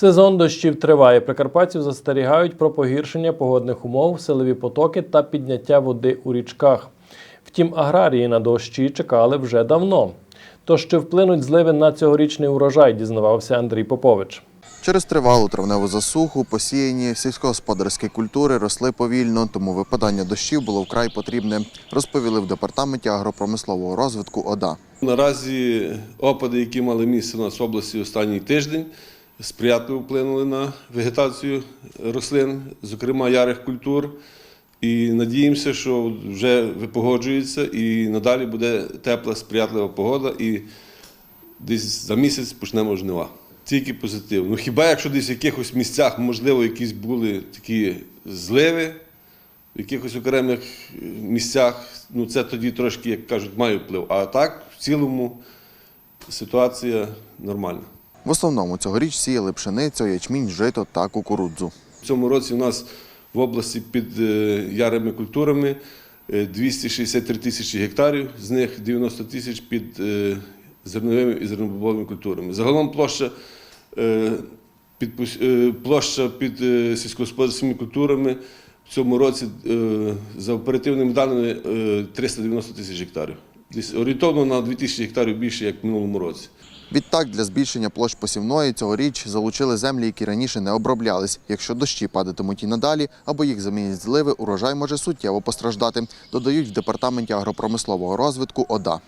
Сезон дощів триває. Прикарпатців застерігають про погіршення погодних умов, силові потоки та підняття води у річках. Втім, аграрії на дощі чекали вже давно. Тож чи вплинуть зливи на цьогорічний урожай, дізнавався Андрій Попович. Через тривалу травневу засуху посіяні сільськогосподарські культури росли повільно, тому випадання дощів було вкрай потрібне, розповіли в департаменті агропромислового розвитку ОДА. Наразі опади, які мали місце у нас в області останній тиждень, сприятливо вплинули на вегетацію рослин, зокрема ярих культур. І надіємося, що вже випогоджується і надалі буде тепла, сприятлива погода, і десь за місяць почнемо жнива. Тільки позитив. Ну хіба якщо десь в якихось місцях, можливо, якісь були такі зливи, в якихось окремих місцях, ну це тоді трошки, як кажуть, має вплив. А так, в цілому, ситуація нормальна. В основному цьогоріч сіяли пшеницю, ячмінь, жито та кукурудзу. В цьому році у нас в області під е, ярими культурами е, 263 тисячі гектарів, з них 90 тисяч під е, зерновими і зернобобовими культурами. Загалом площа е, під, е, площа під е, сільськогосподарськими культурами в цьому році е, за оперативними даними е, 390 тисяч гектарів. Десь орієнтовно на 2 тисячі гектарів більше, як в минулому році. Відтак, для збільшення площ посівної цьогоріч залучили землі, які раніше не оброблялись. Якщо дощі падатимуть і надалі, або їх замінять зливи, урожай може суттєво постраждати, додають в департаменті агропромислового розвитку ОДА.